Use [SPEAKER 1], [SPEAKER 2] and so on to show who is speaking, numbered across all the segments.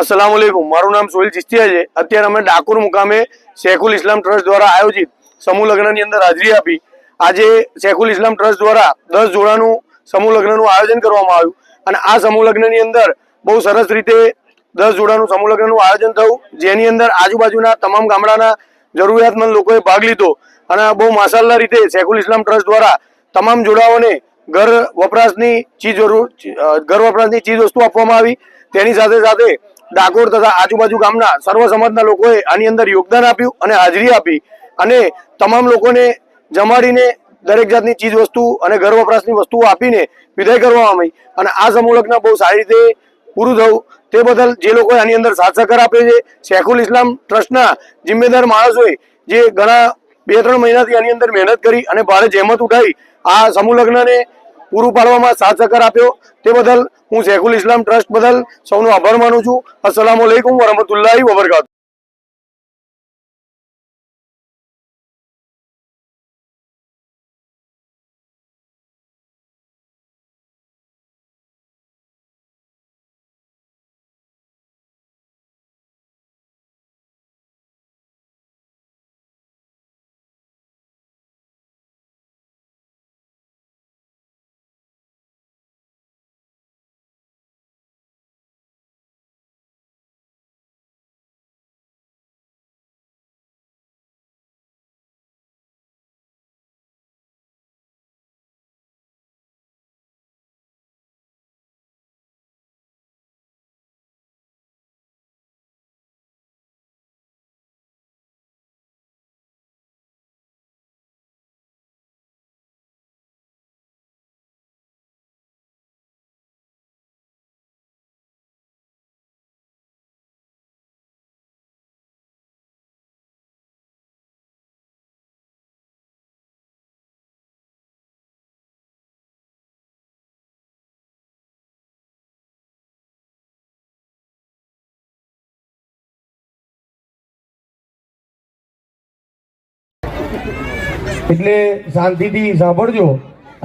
[SPEAKER 1] અસલામ મારું નામ સોહિલ ચિસ્તિયા છે. અત્યારે અમે ડાકોર મુકામે શેખુલ ઇસ્લામ ટ્રસ્ટ દ્વારા આયોજિત સમૂહ લગ્નની અંદર હાજરી આપી. આજે શેખુલ ઇસ્લામ ટ્રસ્ટ દ્વારા દસ જોડાનું સમૂહ લગ્નનું આયોજન કરવામાં આવ્યું. અને આ સમૂહ લગ્નની અંદર બહુ સરસ રીતે દસ જોડાનું સમૂહ લગ્નનું આયોજન થયું. જેની અંદર આજુબાજુના તમામ ગામડાના જરૂરિયાતમંદ લોકોએ ભાગ લીધો. અને બહુ માસાલ્લા રીતે શેખુલ ઇસ્લામ ટ્રસ્ટ દ્વારા તમામ જોડાઓને ઘર વપરાશની ચીજ ઘર વપરાશની ચીજ વસ્તુ આપવામાં આવી. તેની સાથે સાથે ડાકોર તથા આજુબાજુ ગામના સર્વ સમાજના લોકોએ આની અંદર યોગદાન આપ્યું અને હાજરી આપી અને તમામ લોકોને જમાડીને દરેક જાતની ચીજ વસ્તુ અને ઘર વપરાશની વસ્તુઓ આપીને વિદાય કરવામાં આવી. અને આ સમૂહલગ્ન બહુ સારી રીતે પૂરું થયું. તે બદલ જે લોકોએ આની અંદર સાથ સહકાર આપે છે, શેખુલ ઇસ્લામ ટ્રસ્ટના જિમ્મેદાર માણસોએ જે ઘણા બે ત્રણ મહિનાથી આની અંદર મહેનત કરી અને ભારે જહેમત ઉઠાવી આ સમૂહ લગ્નને પૂરું પાડવામાં સાથ સહકાર આપ્યો. તે બદલ હું શેખુલ ઇસ્લામ ટ્રસ્ટ બદલ સૌનો આભાર માનું છું. અસલામ વરહમતુલ્લાહ વબરકાત
[SPEAKER 2] એટલે શાંતિથી સાંભળજો.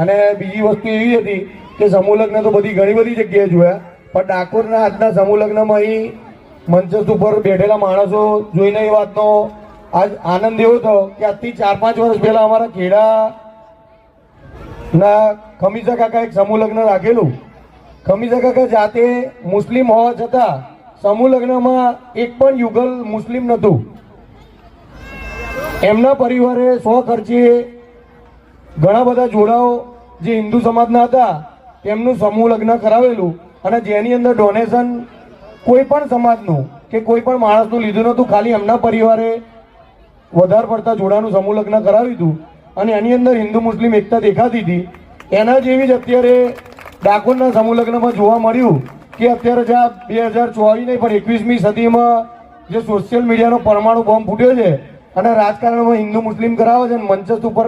[SPEAKER 2] અને બીજી વસ્તુ એવી હતી કે સમૂહ તો બધી ઘણી બધી જગ્યાએ જોયા, પણ ડાકોરના આજના સમૂહ લગ્નમાં અહીં મંચસ ઉપર બેઠેલા માણસો જોઈને એ વાતનો આજ આનંદ એવો થયો કે આજથી ચાર પાંચ વર્ષ પહેલા અમારા ખેડા ના ખમીસા કાકા એક સમૂહ લગ્ન રાખેલું. ખમીસા કાકા જાતે મુસ્લિમ હોવા છતાં સમૂહ લગ્નમાં એક પણ યુગલ મુસ્લિમ નહોતું. એમના પરિવારે સો ખર્ચે ઘણા બધા જોડાઓ જે હિન્દુ સમાજના હતા, તેમનું સમૂહ લગ્ન કરાવેલું અને જેની અંદર ડોનેશન કોઈ પણ સમાજનું કે કોઈ પણ માણસનું લીધું નહોતું, ખાલી એમના પરિવારે વધારે પડતા જોડાનું સમૂહ લગ્ન કરાવ્યું હતું અને એની અંદર હિન્દુ મુસ્લિમ એકતા દેખાતી હતી. એના જેવી જ અત્યારે ડાકોરના સમૂહ લગ્નમાં જોવા મળ્યું કે અત્યારે જે આ બે હજાર ચોવીસ નહીં પણ એકવીસમી સદીમાં જે સોશિયલ મીડિયાનો પરમાણુ બોમ્બ ફૂટ્યો છે અને રાજકારણમાં હિન્દુ મુસ્લિમ કરાવે છે અને મંચસ્થ ઉપર